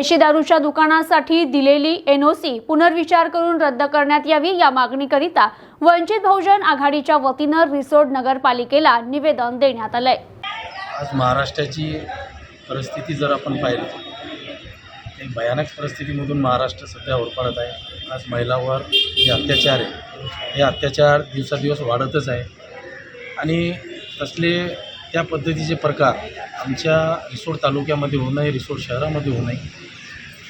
देशी दारूच्या दुकानासाठी दिलेली एनओसी पुनर्विचार करून रद्द करण्यात यावी या मागणीकरिता वंचित बहुजन आघाडीच्या वतीनं रिसोड नगरपालिकेला निवेदन देण्यात आलंय. आज महाराष्ट्राची परिस्थिती जर आपण पाहिली एक भयानक परिस्थितीमधून महाराष्ट्र सध्या होरपळत आहे. आज महिलावर जे अत्याचार आहे हे अत्याचार दिवसादिवस वाढतच आहे. आणि तसले त्या पद्धतीचे प्रकार आमच्या रिसोड तालुक्यामध्ये होऊ नये रिसोड शहरामध्ये होऊ नये.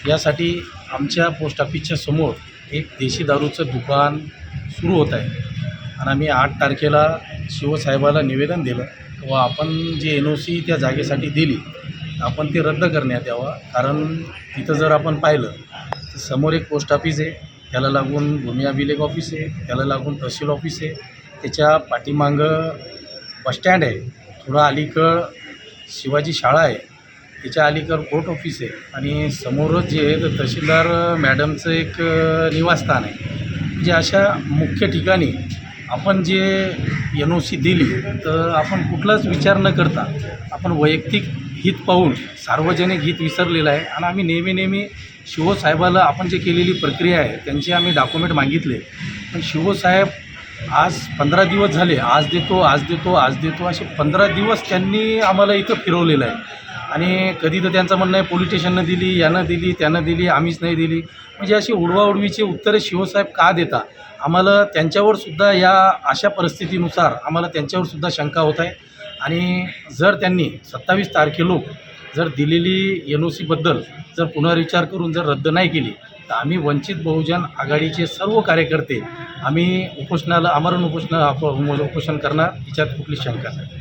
यासाठी आमच्या पोस्ट ऑफिसच्या समोर एक देशी दारूचं दुकान सुरू होत आहे. आणि आम्ही आठ तारखेला शिवसाहेबाला निवेदन दिलं व आपण जे एन ओ सी त्या जागेसाठी दिली आपण ते रद्द करण्यात यावं. कारण तिथं जर आपण पाहिलं तर समोर एक पोस्ट ऑफिस आहे त्याला लागून भूमी अभिलेख ऑफिस आहे त्याला लागून तहसील ऑफिस आहे त्याच्या पाठीमागं बसस्टँड आहे. थोडं अलीकड शिवाजी शाळा आहे. त्याच्या अलीकडं कोर्ट ऑफिस आहे. आणि समोरच जे आहे तर तहसीलदार मॅडमचं एक निवासस्थान आहे. म्हणजे अशा मुख्य ठिकाणी आपण जे एन ओ सी दिली तर आपण कुठलाच विचार न करता आपण वैयक्तिक हित पाहून सार्वजनिक हित विसरलेलं आहे. आणि आम्ही नेहमी नेहमी शिवसाहेबाला आपण जे केलेली प्रक्रिया आहे त्यांचे आम्ही डॉक्युमेंट मागितले. पण शिवसाहेब आज पंधरा दिवस झाले आज देतो आज देतो आज देतो असे पंधरा दिवस त्यांनी आम्हाला इथं फिरवलेलं आहे. आणि कधी तर त्यांचं म्हणणं आहे पोलीस स्टेशननं दिली यानं दिली त्यानं दिली आम्हीच नाही दिली. म्हणजे अशी उडवाउडवीची उत्तरे शिवसाहेब का देता? आम्हाला त्यांच्यावर सुद्धा या अशा परिस्थितीनुसार आम्हाला त्यांच्यावर सुद्धा शंका होत आहे. आणि जर त्यांनी सत्तावीस तारखेलोक जर दिलेली एन ओ सीबद्दल जर पुनर्विचार करून जर रद्द नाही केली तर आम्ही वंचित बहुजन आघाडीचे सर्व कार्यकर्ते आम्ही उपोषणाला आमरण उपोषण उपोषण करणार याच्यात कुठली शंका नाही.